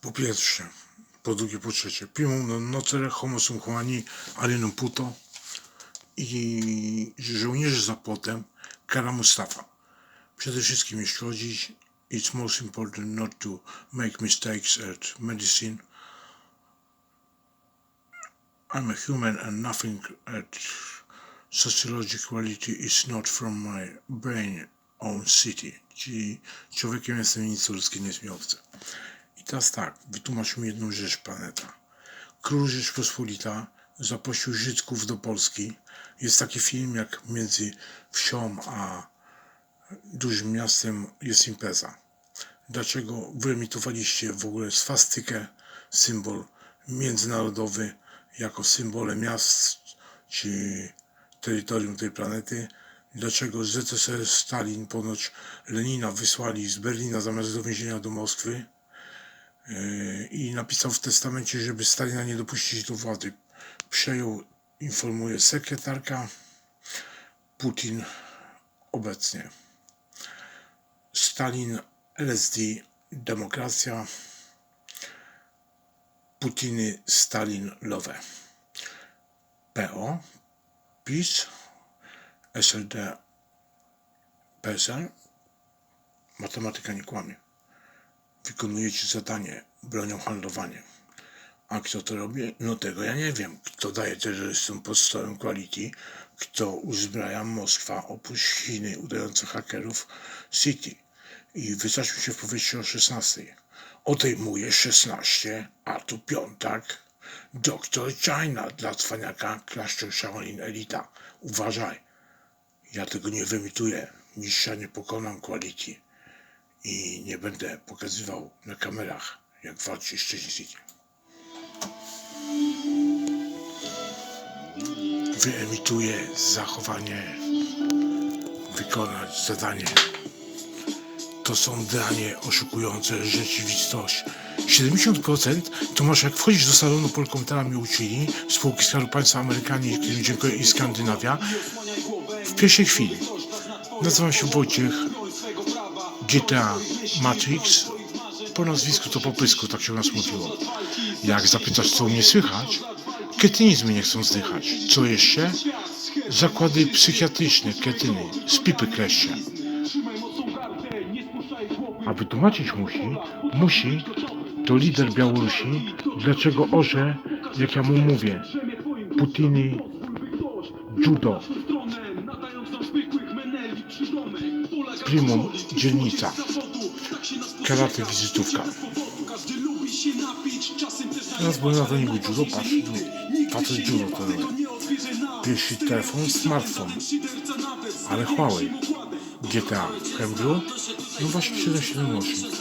Po pierwsze, po drugie, po trzecie, primum non nocere homo sum humani alienum puto i żołnierze za płotem kara Mustafa. Przede wszystkim jeśli chodzi, it's most important not to make mistakes at medicine. I'm a human and nothing at sociologicality is not from my brain own city. Czyli człowiekiem jestem nic ludzkie nie mi. Teraz tak, wytłumacz mi jedną rzecz, planeta. Król Rzeczpospolita zaprosił Żydków do Polski. Jest taki film, jak między wsią a dużym miastem jest impreza. Dlaczego wyemitowaliście w ogóle swastykę, symbol międzynarodowy, jako symbole miast czy terytorium tej planety? Dlaczego ZSR Stalin ponoć Lenina wysłali z Berlina zamiast do więzienia do Moskwy? Yy, i napisał w testamencie, żeby Stalina nie dopuścić do władzy. Przejął, informuje sekretarka, Putin obecnie. Stalin, LSD, demokracja, Putiny, Stalin, Lowe. PO, PiS, SLD, PSL, matematyka nie kłamie wykonujecie zadanie bronią handlowaniem. A kto to robi? No tego ja nie wiem. Kto daje terrorystom pod stołem quality, kto uzbraja Moskwa oprócz Chiny udające hakerów City i wyznaczył się w powietrze o 16. Odejmuje 16, a tu piątak. Doktor China dla cwaniaka klasztor Shaolin Elita. Uważaj, ja tego nie wyemituję. Mistrza nie pokonam quality i nie będę pokazywał na kamerach, jak walczy Szczeciński. Wyemituję zachowanie, wykonać zadanie. To są danie oszukujące rzeczywistość. 70% to masz jak wchodzisz do salonu Polkomputera mi uczyli, spółki Skarbu Państwa Amerykanie, którym dziękuję i Skandynawia, w pierwszej chwili. Nazywam się Wojciech, GTA Matrix. Po nazwisku to po pysku, tak się u nas mówiło. Jak zapytasz, co u mnie słychać, ketynizmy nie chcą zdychać. Co jeszcze? Zakłady psychiatryczne, ketyny, z pipy kleszcze. A wytłumaczyć musi, musi, to lider Białorusi, dlaczego orze, jak ja mu mówię, Putiny, judo, primum, dzielnica, karate, wizytówka. Teraz byłem na treningu judo, patrz, facet judo. to robi. Pierwszy telefon, smartfon, ale Huawei, GTA, Hembru, no właśnie 778.